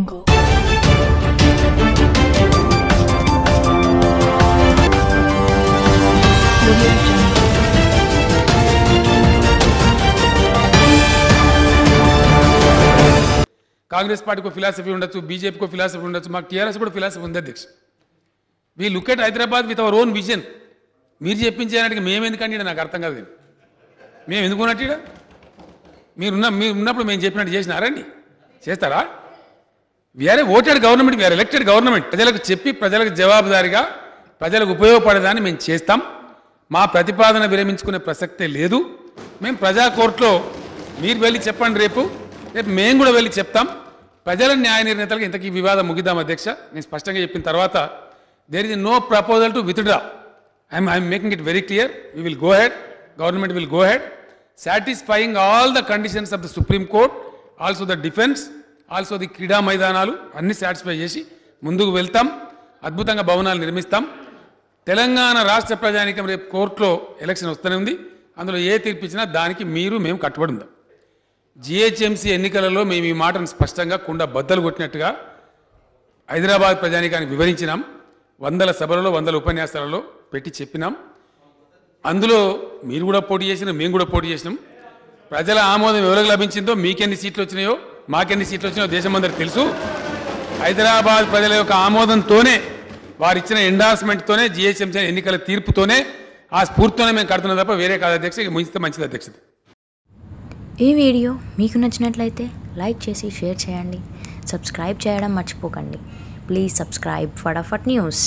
Jungle. Congress పార్టీకి philosophy ఉండొచ్చు బీజేపీకి ఫిలాసఫీ ఉండొచ్చు మాకు టీఆర్ఎస్ కూడా ఫిలాసఫీ ఉంది అధ్యక్ష. We look at Hyderabad with our own vision మీరు చెప్పించేదానికి మేము ఎందుకంటే నాకు అర్థం కాదు ఇది. మేము ఎందుకున్నట్టు మీరున్న మీరు ఉన్నప్పుడు మేము చెప్పినట్టు చేసినారండి చేస్తారా? We are voted government we are elected government ప్రజలకు చెప్పి ప్రజలకు జవాబుదారిగా ప్రజలకు ఉపయోగపడేదాన్ని మేము చేస్తాం. మా ప్రతిపాదన విరమించుకునే ప్రసక్తే లేదు. మేము ప్రజా కోర్టులో మీరు వెళ్ళి చెప్పండి రేపు రేపు మేము కూడా వెళ్ళి చెప్తాం. ప్రజల న్యాయ నిర్ణేతలకు ఇంతకీ వివాదం ముగిద్దాం అధ్యక్ష. నేను స్పష్టంగా చెప్పిన తర్వాత there is no proposal to withdraw I'm I'm making it very clear we will go head government will go head satisfying all the conditions of the supreme court also the defence also the క్రీడా మైదానాలు అన్ని satisfy చేసి ముందుకు వెళ్తాం. అద్భుతంగా భవనాలు నిర్మిస్తాం. తెలంగాణ రాష్ట్ర ప్రజానికం రేపు కోర్టులో ఎలక్షన్ వస్తూనే ఉంది. అందులో ఏ తీర్పు ఇచ్చినా దానికి మీరు మేము కట్టుబడి ఉందాం జిహెచ్ఎంసీ ఎన్నికలలో మేము ఈ మాటను స్పష్టంగా కుండ బద్దలు కొట్టినట్టుగా హైదరాబాద్ ప్రజానికానికి వివరించినాం. వందల సభలలో వందల ఉపన్యాసాలలో పెట్టి చెప్పినాం. అందులో మీరు కూడా పోటీ చేసినాం మేము కూడా పోటీ చేసినాం. ప్రజల ఆమోదం ఎవరికి లభించిందో మీకెన్ని సీట్లు వచ్చినాయో మాకెన్ని సీట్లు వచ్చినా దేశం అందరికి తెలుసు. హైదరాబాద్ ప్రజల యొక్క ఆమోదంతోనే వారు ఇచ్చిన ఎండార్స్మెంట్తోనే జిహెచ్ఎంసీ ఎన్నికల తీర్పుతోనే ఆ స్ఫూర్తితోనే మేము కడుతున్నాం తప్ప వేరే కాదు అధ్యక్ష ముంచితే మంచిది అధ్యక్షత ఈ వీడియో మీకు నచ్చినట్లయితే లైక్ చేసి షేర్ చేయండి. సబ్స్క్రైబ్ చేయడం మర్చిపోకండి. Please subscribe Fatafat news.